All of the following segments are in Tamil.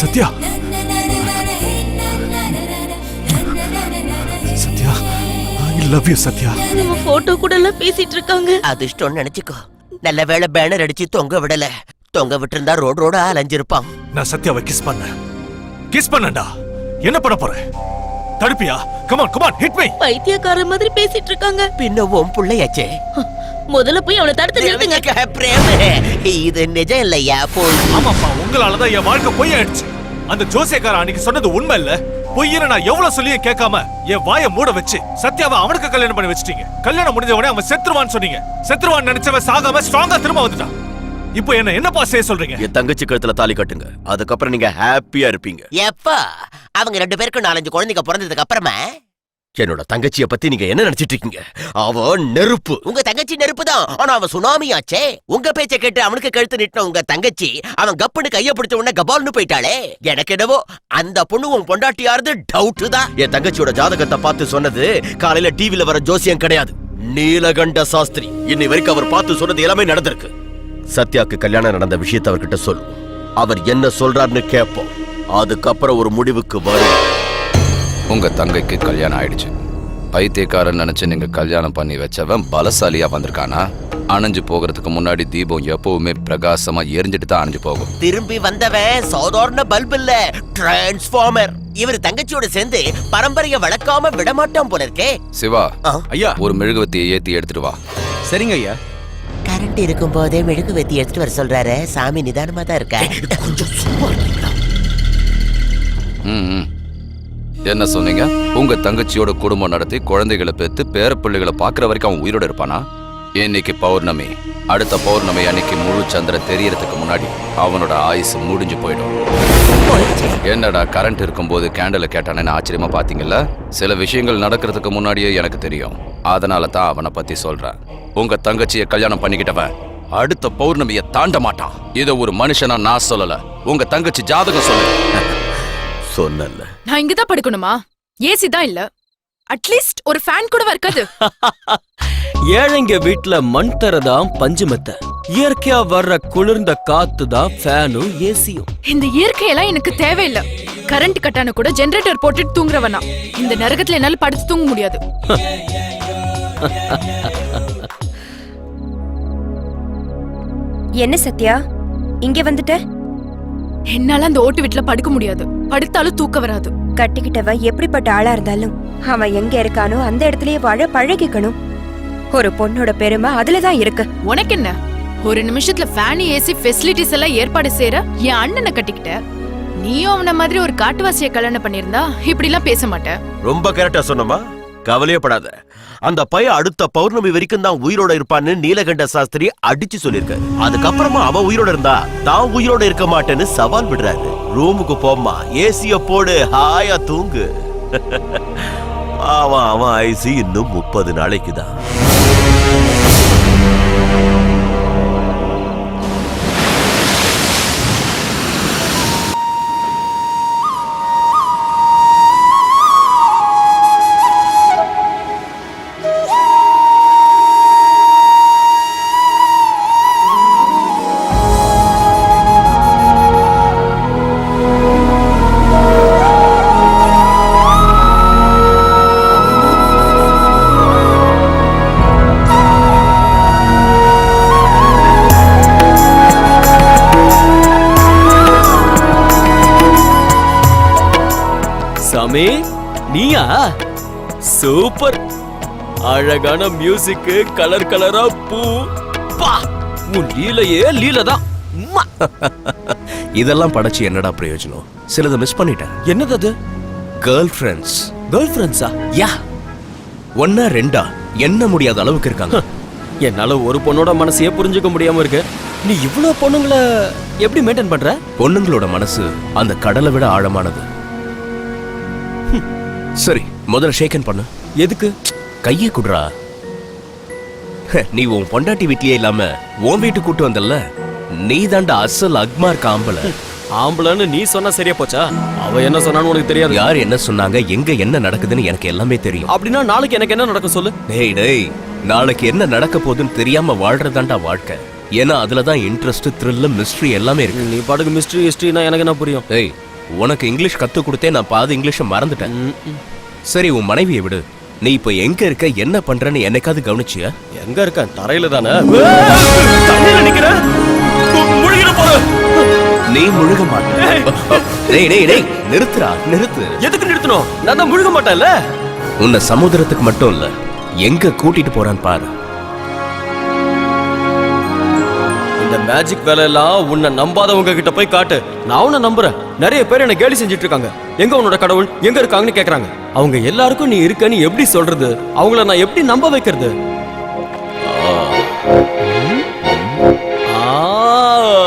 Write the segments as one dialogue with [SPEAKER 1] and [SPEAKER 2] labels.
[SPEAKER 1] Sathya. Sathya I love you Sathya.
[SPEAKER 2] நம்ம போட்டோ கூட எல்லாம் பேசிட்டு இருக்காங்க.
[SPEAKER 3] அதிர்ஷ்டம் நினைச்சுக்கோ. நல்ல வேளை பேனர் அடிச்சு தொங்க விடல. தொங்க விட்டிருந்தா ரோடு ரோடா அலைஞ்சிருப்பான்.
[SPEAKER 1] நான் சத்யாவை கிஸ் பண்ணேன். கிஸ் பண்ணேன்டா. என்ன பண்ண போற? தடுப்பியா? Come on come on hit me
[SPEAKER 2] பைத்தியக்கார மாதிரி பேசிட்டு இருக்காங்க.
[SPEAKER 3] பின்ன உன் புள்ளையாச்சே.
[SPEAKER 2] முதல்ல போய் அவனை தடுத்து நிறுத்துங்க.
[SPEAKER 3] பிரேம. இது நிஜம் இல்லையா போய்
[SPEAKER 1] ஆமாப்பா உங்களாலதான் என் வாழ்க்கை பொய் ஆயிடுச்சு அந்த ஜோசியக்கார அன்னைக்கு சொன்னது உண்மை இல்ல. பொய்யன நான் எவ்வளவு சொல்லியும் கேட்காம என் வாயை மூட வச்சு சத்யாவை அவனுக்கு கல்யாணம் பண்ணி வச்சிட்டீங்க. கல்யாணம் முடிஞ்ச உடனே அவன் செத்துருவான்னு சொன்னீங்க. செத்துருவான்னு நினைச்சவன் சாகாம ஸ்ட்ராங்கா திரும்ப வந்துட்டான். இப்போ என்ன என்னப்பா செய்ய சொல்றீங்க?
[SPEAKER 4] என் தங்கச்சி கழுத்துல தாலி கட்டுங்க. அதுக்கப்புறம் நீங்க ஹாப்பியா இருப்பீங்க.
[SPEAKER 3] எப்ப அவங்க ரெண்டு பேருக்கும் நாலஞ்சு குழந்தைங்க பிறந்ததுக்கு அப்புறமா?
[SPEAKER 4] என்னோட தங்கச்சிய பத்தி நீங்க என்ன நினைச்சிட்டு இருக்கீங்க? அவ நெருப்பு.
[SPEAKER 3] உங்க தங்கச்சி நெருப்பு தான் ஆனா அவன் சுனாமியாச்சே. உங்க பேச்ச கேட்டு அவனுக்கு கழுத்து நிட்டின உங்க தங்கச்சி அவன் கப்புன்னு கைய பிடிச்ச உடனே கபால்னு போயிட்டாளே. எனக்கு என்னவோ அந்த பொண்ணு உன் பொண்டாட்டியாருது டவுட் தான்.
[SPEAKER 4] என் தங்கச்சியோட ஜாதகத்தை பார்த்து சொன்னது காலையில டிவில வர ஜோசியம் கிடையாது. நீலகண்ட சாஸ்திரி. இன்னை வரைக்கும் அவர் பார்த்து சொன்னது எல்லாமே நடந்திருக்கு. சத்யாக்கு கல்யாணம் நடந்த விஷயத்தை அவர்கிட்ட சொல்லுவோம் அவர் என்ன சொல்றாருன்னு கேட்போம் அதுக்கப்புறம் ஒரு முடிவுக்கு வரும்.
[SPEAKER 5] உங்க தங்கைக்கு கல்யாணம் ஆயிடுச்சு. பைத்தியக்காரன் நினைச்சு நீங்க கல்யாணம் பண்ணி வச்சவன் பலசாலியா வந்திருக்கானா? அணைஞ்சு போகிறதுக்கு முன்னாடி தீபம் எப்பவுமே பிரகாசமா எரிஞ்சிட்டு தான் அணைஞ்சு போகும்.
[SPEAKER 3] திரும்பி வந்தவன் சாதாரண பல்ப் இல்ல டிரான்ஸ்ஃபார்மர் இவர் தங்கச்சியோட சேர்ந்து பரம்பரைய வளர்க்காம விடமாட்டான் போல இருக்கே.
[SPEAKER 5] சிவா. ஐயா. ஒரு மெழுகுவத்தியை ஏத்தி எடுத்துட்டு வா.
[SPEAKER 6] சரிங்க ஐயா.
[SPEAKER 3] கரண்ட் இருக்கும் போதே மெழுகு வெத்தி எடுத்துட்டு வர சொல்றாரு. சாமி நிதானமா தான் இருக்க கொஞ்சம் சும்மா
[SPEAKER 5] ம். என்ன சொன்னீங்க? உங்க தங்கச்சியோட குடும்பம் நடத்தி குழந்தைகளை பெத்து பேர பிள்ளைகளை பாக்குற வரைக்கும் அவன் உயிரோட இருப்பானா? இன்னைக்கு பௌர்ணமி. அடுத்த பௌர்ணமி அன்னைக்கு முழு சந்திரன் தெரியறதுக்கு முன்னாடி அவனோட ஆயுசு முடிஞ்சு போயிடும். என்னடா கரண்ட் இருக்கும்போது கேண்டலை கேட்டானேன்னு ஆச்சரியமா பாத்தீங்கல்ல? சில விஷயங்கள் நடக்கிறதுக்கு முன்னாடியே எனக்கு தெரியும். அதனால தான் அவனை பத்தி சொல்றேன். உங்க தங்கச்சியை கல்யாணம் பண்ணிக்கிட்டவன் அடுத்த பௌர்ணமியை தாண்ட மாட்டான். இதை ஒரு மனுஷனா நான் சொல்லல. உங்க தங்கச்சி ஜாதகம் சொல்லு
[SPEAKER 4] சொன்னல
[SPEAKER 7] நான் இங்க தான் படுக்கணுமா? ஏசி தான் இல்ல. அட்லீஸ்ட் ஒரு ஃபேன் கூட இருக்காது
[SPEAKER 6] ஏழைங்க வீட்ல மண் தரதான் பஞ்சு மெத்த. இயற்கையா வர்ற குளிர்ந்த காத்து தான் ஃபேனும் ஏசியும்.
[SPEAKER 7] இந்த இயற்கையெல்லாம் எனக்கு தேவையில்ல. கரண்ட் கட்டான கூட ஜெனரேட்டர் போட்டுட்டு தூங்குறவனா. இந்த நரகத்துல என்னால படுத்து தூங்க முடியாது.
[SPEAKER 8] என்ன சத்யா? இங்க வந்துட்ட?
[SPEAKER 7] என்னால அந்த ஓட்டு வீட்டுல படுக்க முடியாது. படுத்தாலும் தூக்க வராது.
[SPEAKER 8] கட்டிக்கிட்டவ எப்படிப்பட்ட ஆளா இருந்தாலும் அவன் எங்க இருக்கானோ அந்த இடத்துலயே வாழ பழகிக்கணும். ஒரு பொண்ணோட பெருமை அதுலதான் இருக்கு.
[SPEAKER 7] உனக்கு என்ன ஒரு நிமிஷத்துல ஃபேன் ஏசி ஃபெசிலிட்டிஸ் எல்லாம் ஏற்பாடு செய்யற என் அண்ணனை கட்டிக்கிட்ட. நீயும் அவன மாதிரி ஒரு காட்டுவாசிய கல்யாணம் பண்ணிருந்தா இப்படி எல்லாம் பேச மாட்டேன்
[SPEAKER 4] ரொம்ப கரெக்டா சொன்னமா கவலையே படாத. அந்த பையன் அடுத்த பௌர்ணமி வரைக்கும் தான் உயிரோட இருப்பான்னு நீலகண்ட சாஸ்திரி அடிச்சு சொல்லிருக்காரு அதுக்கப்புறமா அவன் உயிரோட இருந்தா தான் உயிரோட இருக்க மாட்டேன்னு சவால் விடுறாரு. ரூமுக்கு போம்மா. ஏசிய போடு. ஹாயா தூங்கு. அவன் அவன் ஐசி இன்னும் முப்பது நாளைக்கு தான்
[SPEAKER 6] சாமி நீயா? சூப்பர். அழகான மியூசிக் கலர் கலரா பூ. பா உன் லீலையே லீல தான்
[SPEAKER 9] இதெல்லாம் படைச்சு என்னடா பிரயோஜனம்? சிலதை மிஸ் பண்ணிட்டேன்.
[SPEAKER 6] என்னது அது?
[SPEAKER 9] கேர்ள் ஃப்ரெண்ட்ஸ்
[SPEAKER 6] கேர்ள் ஃப்ரெண்ட்ஸா
[SPEAKER 9] யா. ஒன்னா ரெண்டா? என்ன முடியாத அளவுக்கு இருக்காங்க?
[SPEAKER 6] என்னால ஒரு பொண்ணோட மனசையே புரிஞ்சுக்க முடியாம இருக்கு. நீ இவ்ளோ பொண்ணுங்களை எப்படி மெயின்டைன் பண்ற?
[SPEAKER 9] பொண்ணுங்களோட மனசு அந்த கடலை விட ஆழமானது. சரி. முதல்ல ஷேக்கன் பண்ணு.
[SPEAKER 6] எதுக்கு?
[SPEAKER 9] கையை குடுறா. ஹ, நீ உன் பொண்டாட்டி வீட்லயே இல்லாம உன் வீட்டு கூட்டு வந்தல்ல? நீ தாண்டா அசல் அக்மார் காம்பல
[SPEAKER 6] ஆம்பளைன்னு நீ சொன்னா சரியா போச்சா? அவ என்ன சொன்னான்னு உனக்கு தெரியாது.
[SPEAKER 9] யார் என்ன சொன்னாங்க? எங்க என்ன நடக்குதுன்னு எனக்கு எல்லாமே தெரியும்.
[SPEAKER 6] அப்படின்னா நாளைக்கு எனக்கு என்ன நடக்கும் சொல்லு?
[SPEAKER 9] டேய் டேய் நாளைக்கு என்ன நடக்க போகுதுன்னு தெரியாம வாழ்றதாண்டா வாழ்க்கை. ஏன்னா அதுலதான் இன்ட்ரெஸ்ட் த்ரில் மிஸ்ட்ரி எல்லாமே இருக்கு.
[SPEAKER 6] நீ பாட்டுக்கு மிஸ்ட்ரி ஹிஸ்ட்ரினா எனக்கு என்ன புரியும்?
[SPEAKER 9] டேய் உனக்கு இங்கிலீஷ் கத்து கொடுத்தே நான் பாதி இங்கிலீஷ மறந்துட்டேன். சரி உன் மனைவியை விடு. நீ இப்ப எங்க இருக்க என்ன பண்றன்னு என்னைக்காவது கவனிச்சியா?
[SPEAKER 6] எங்க இருக்கேன் தரையில தானே?
[SPEAKER 9] தண்ணியில நிக்கிற முழுகிட போற. நீ முழுக மாட்ட. டேய் டேய் டேய் நிறுத்துடா நிறுத்து.
[SPEAKER 6] எதுக்கு நிறுத்தணும்? நான் தான் முழுக மாட்டேன்ல.
[SPEAKER 9] உன்னை சமுத்திரத்துக்கு மட்டும் இல்ல எங்க கூட்டிட்டு போறான்னு பாரு.
[SPEAKER 6] மேஜிக் வேலையெல்லாம் உன்னை நம்பாதவங்க கிட்ட போய் காட்டு. நான் உன்னை நம்புறேன். நிறைய பேர் என்ன கேலி செஞ்சுட்டு இருக்காங்க எங்க உன்னோட கடவுள்? எங்க இருக்காங்கன்னு கேக்குறாங்க. அவங்க எல்லாருக்கும் நீ இருக்கன்னு எப்படி சொல்றது? அவங்கள நான் எப்படி நம்ப வைக்கிறது? ஆ,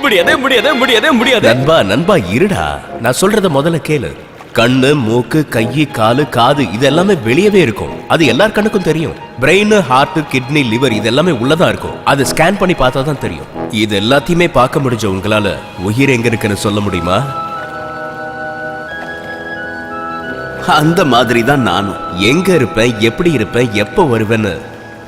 [SPEAKER 6] முடியாதே முடியாதே முடியாதே முடியாது.
[SPEAKER 9] நண்பா நண்பா இருடா. நான் சொல்றத முதல்ல கேளு. கண்ணு மூக்கு கையி காலு காது இது எல்லாமே வெளியவே இருக்கும். அது எல்லார் கண்ணுக்கும் தெரியும். பிரெயின் ஹார்ட் கிட்னி லிவர் இது எல்லாமே உள்ளதா இருக்கும். அது ஸ்கேன் பண்ணி பார்த்தா தான் தெரியும். இது எல்லாத்தையுமே பார்க்க முடிஞ்ச உங்களால உயிர் எங்க இருக்குன்னு சொல்ல முடியுமா? அந்த மாதிரி தான் நானும். எங்க இருப்பேன் எப்படி இருப்பேன் எப்போ வருவேன்னு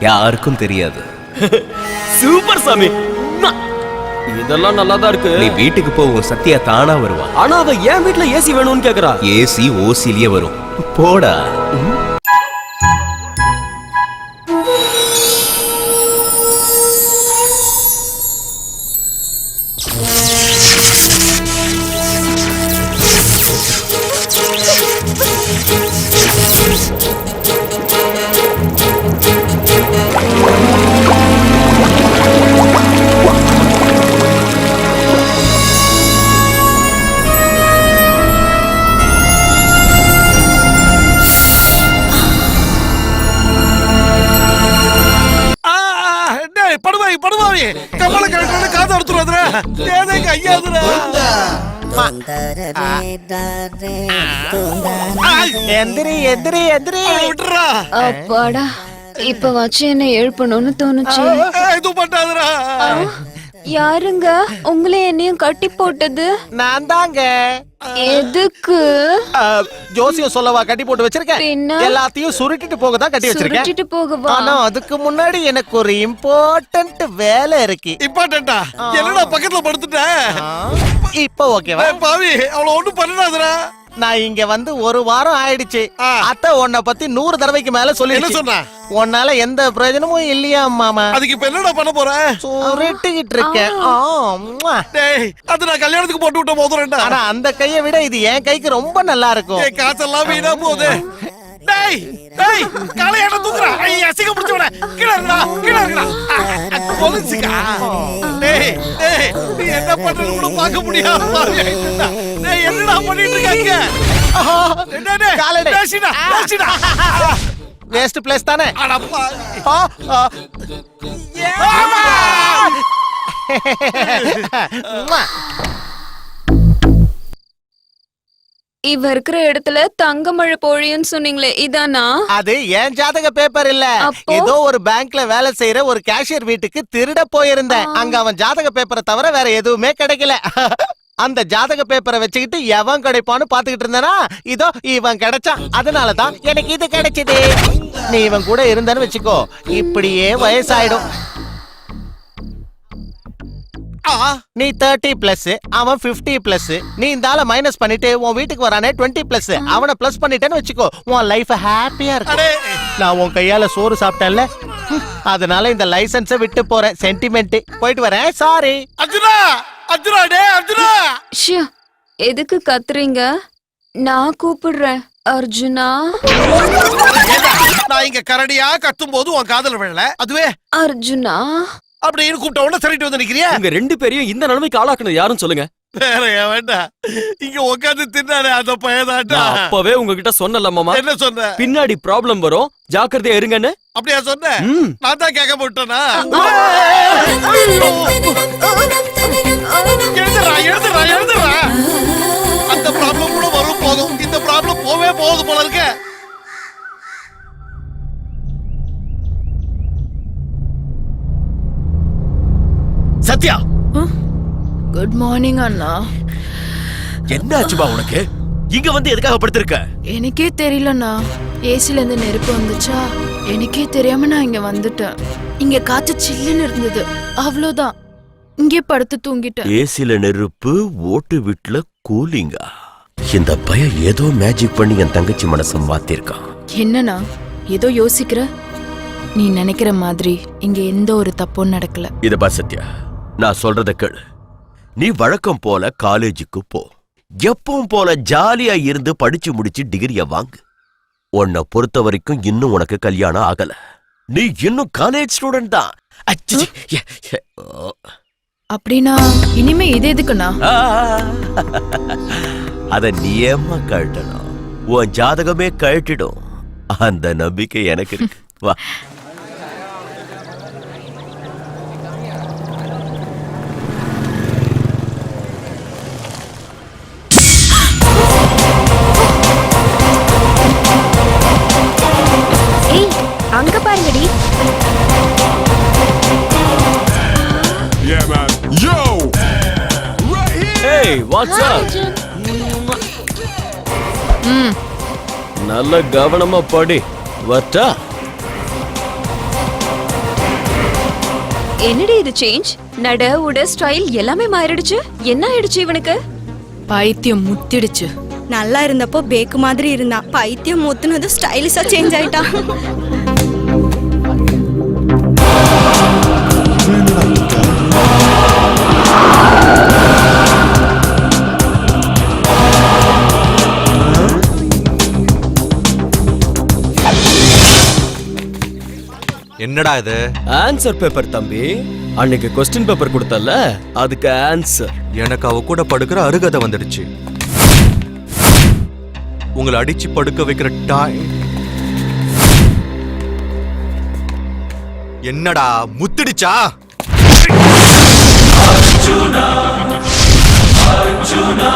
[SPEAKER 9] யாருக்கும் தெரியாது.
[SPEAKER 6] சூப்பர் சாமி. இதெல்லாம் நல்லா தான் இருக்கு.
[SPEAKER 9] நீ வீட்டுக்கு போவோம் சத்யா தானா வருவா.
[SPEAKER 6] ஆனா அவ என் வீட்ல ஏசி வேணும்னு கேக்குறா?
[SPEAKER 9] ஏசி ஓசிலியே வரும். போடா.
[SPEAKER 1] ஏதேங்க ஐயாதுடா
[SPEAKER 3] எந்திரி எந்திரி எந்திரி.
[SPEAKER 1] விட்டுறா.
[SPEAKER 10] அப்பாடா இப்ப வச்சு என்ன எழுப்பணும்னு தோணுச்சு.
[SPEAKER 1] இது பண்ணாதுடா.
[SPEAKER 10] யாருங்க? உங்களை என்னையும் கட்டி போட்டது?
[SPEAKER 3] நான் தாங்க.
[SPEAKER 10] எதுக்கு?
[SPEAKER 3] ஜோசியம் சொல்லவா கட்டி போட்டு வச்சிருக்கேன்? எல்லாத்தையும் சுருட்டிட்டு போக தான் கட்டி வச்சிருக்கேன்.
[SPEAKER 10] சுருட்டிட்டு போகவா?
[SPEAKER 3] ஆனா அதுக்கு முன்னாடி எனக்கு ஒரு இம்பார்ட்டன்ட் வேலை இருக்கு.
[SPEAKER 1] இம்பார்ட்டண்டா என்னடா பக்கத்துல படுத்துட்டேன்
[SPEAKER 3] இப்போ ஓகேவா
[SPEAKER 1] பாவி அவள ஒண்ணும் பண்ணாதடா.
[SPEAKER 3] நான் இங்க வந்து ஒரு வாரம் ஆயிடுச்சு.
[SPEAKER 1] ஆ.
[SPEAKER 3] அத்தை உன்னை பத்தி நூறு தடவைக்கு மேல சொல்லி
[SPEAKER 1] என்ன சொன்னா?
[SPEAKER 3] உன்னால எந்த பிரயோஜனமும் இல்லையா மாமா?
[SPEAKER 1] அதுக்கு இப்ப என்னடா பண்ண போற?
[SPEAKER 3] சுருட்டிக்கிட்டு இருக்கேன் ஆ, ம்வா.
[SPEAKER 1] டேய் அது நான் கல்யாணத்துக்கு போட்டு விட்ட மோதிரம்டா
[SPEAKER 3] ஆனா அந்த கையை விட இது என் கைக்கு ரொம்ப நல்லா இருக்கும்.
[SPEAKER 1] காசெல்லாம் வீணா போகுது. டேய் டேய் காலையாட தூக்குறா ஐய அசிங்க பிடிச்சவன கீழ இருக்கடா கீழ இருக்கடா போலீஸ்க்கா டேய் டேய் நீ என்ன பண்றது கூட பார்க்க முடியாம டேய் என்னடா பண்ணிட்டு இருக்காங்க டேய்
[SPEAKER 3] காலடி.
[SPEAKER 1] பேசிடா பேசிடா.
[SPEAKER 3] வேஸ்ட் பிளேஸ் தானே?
[SPEAKER 1] அடப்பா.
[SPEAKER 10] இவ இருக்கிற இடத்துல தங்க மழை பொழியும்னு சொன்னீங்களே இதானா?
[SPEAKER 3] அது என் ஜாதக பேப்பர் இல்ல? ஏதோ ஒரு பேங்க்ல வேலை செய்யற ஒரு கேஷியர் வீட்டுக்கு திருட போயிருந்தேன். அங்க அவன் ஜாதக பேப்பரை தவிர வேற எதுவுமே கிடைக்கல. அந்த ஜாதக பேப்பரை வச்சுக்கிட்டு எவன் கிடைப்பான்னு பாத்துக்கிட்டு இருந்தனா? இதோ இவன் கிடைச்சான். அதனாலதான் எனக்கு இது கிடைச்சது. நீ இவன் கூட இருந்தன்னு வச்சுக்கோ. இப்படியே வயசாயிடும். நீ தேர்ட்டி பிளஸ் அவன் 50 பிளஸ் நீ இந்த மைனஸ் பண்ணிட்டு உன் வீட்டுக்கு வரானே டுவெண்ட்டி பிளஸ் அவனை பிளஸ் பண்ணிட்டேன்னு வச்சுக்கோ. உன் லைஃப் ஹாப்பியா இருக்கும்.
[SPEAKER 1] அடே.
[SPEAKER 3] நான் உன் கையால சோறு சாப்பிட்டேன்ல. அதனால இந்த லைசன்ஸ விட்டு போறேன். சென்டிமெண்ட் போயிட்டு வரேன். சாரி
[SPEAKER 1] அர்ஜுனா! அர்ஜுனா டேய் அர்ஜுனா
[SPEAKER 10] ஷியா எதுக்கு கத்துறீங்க? நான் கூப்பிடுறேன் அர்ஜுனா.
[SPEAKER 1] நான் இங்க கரடியா கத்தும் போது உன் காதல விழல? அதுவே
[SPEAKER 10] அர்ஜுனா.
[SPEAKER 1] அப்படின்னு கூப்பிட்ட உடனே சரிட்டு வந்து நிக்கிறியா?
[SPEAKER 6] உங்க ரெண்டு பேரையும் இந்த நிலைமைக்கு ஆளாக்குனது யாருன்னு சொல்லுங்க.
[SPEAKER 1] வேற ஏன் வேண்டாம் இங்க உட்காந்து தின்னானே அந்த பையதாட்டா
[SPEAKER 6] அப்பவே உங்ககிட்ட சொன்னல மாமா.
[SPEAKER 1] என்ன சொன்ன?
[SPEAKER 6] பின்னாடி ப்ராப்ளம் வரும். ஜாக்கிரதையா இருங்கன்னு.
[SPEAKER 1] அப்படியா சொன்ன. நான் தான் கேட்க போட்டேனா?
[SPEAKER 4] சத்யா!
[SPEAKER 7] குட் மார்னிங் அண்ணா.
[SPEAKER 4] என்ன ஆச்சுமா உனக்கு? இங்க வந்து எதுக்காக படுத்திருக்க?
[SPEAKER 7] எனக்கே தெரியலண்ணா. ஏசில இருந்து நெருப்பு வந்துச்சா? எனக்கே தெரியாம நான் இங்க வந்துட்டேன். இங்க காத்து சில்லுன்னு இருந்தது. அவ்வளவுதான் இங்கே படுத்து தூங்கிட்டேன்.
[SPEAKER 4] ஏசில நெருப்பு ஓட்டு வீட்டுல கூலிங்கா? இந்த பையன் ஏதோ மேஜிக் பண்ணி என் தங்கச்சி மனசை மாத்திருக்கான்.
[SPEAKER 7] என்னண்ணா? ஏதோ யோசிக்கிற? நீ நினைக்கிற மாதிரி இங்க எந்த ஒரு தப்பும் நடக்கல.
[SPEAKER 4] இத பா சத்யா. நான் சொல்றத கேளு. நீ வழக்கம் போல காலேஜுக்கு போ. எப்பவும் போல ஜாலியா இருந்து படிச்சு முடிச்சு டிகிரிய வாங்கு. உன்னை பொறுத்த வரைக்கும் இன்னும் உனக்கு கல்யாணம் ஆகல. நீ இன்னும் காலேஜ் ஸ்டூடெண்ட் தான்.
[SPEAKER 7] அப்படின்னா இனிமே இது எதுக்குண்ணா?
[SPEAKER 4] அத நீ ஏம்மா கழட்டணும்? உன் ஜாதகமே கழட்டிடும். அந்த நம்பிக்கை எனக்கு இருக்கு. வா.
[SPEAKER 6] வாட்ஸ்
[SPEAKER 7] ம்.
[SPEAKER 6] நல்ல கவனமா படி. வட்டா.
[SPEAKER 10] என்னடி இது சேஞ்ச் நட உட ஸ்டைல் எல்லாமே மாறிடுச்சு. என்ன ஆயிடுச்சு இவனுக்கு?
[SPEAKER 7] பைத்தியம் முத்திடுச்சு.
[SPEAKER 8] நல்லா இருந்தப்போ பேக்கு மாதிரி இருந்தான். பைத்தியம் மூத்துனது ஸ்டைலிஷா சேஞ்ச் ஆயிட்டான்.
[SPEAKER 11] என்னடா இது?
[SPEAKER 6] ஆன்சர் பேப்பர் தம்பி. அன்னைக்கு கொஸ்டின் பேப்பர் கொடுத்தல அதுக்கு ஆன்சர்
[SPEAKER 11] எனக்கு அவ கூட படுக்கிற அருகதை வந்துடுச்சு. உங்களை அடிச்சு படுக்க வைக்கிற டாய் என்னடா முத்திடுச்சா?
[SPEAKER 6] டாடா டாடா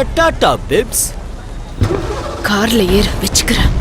[SPEAKER 6] டாடா பிப்ஸ்.
[SPEAKER 7] கார்ல ஏற வச்சுக்கிறேன்.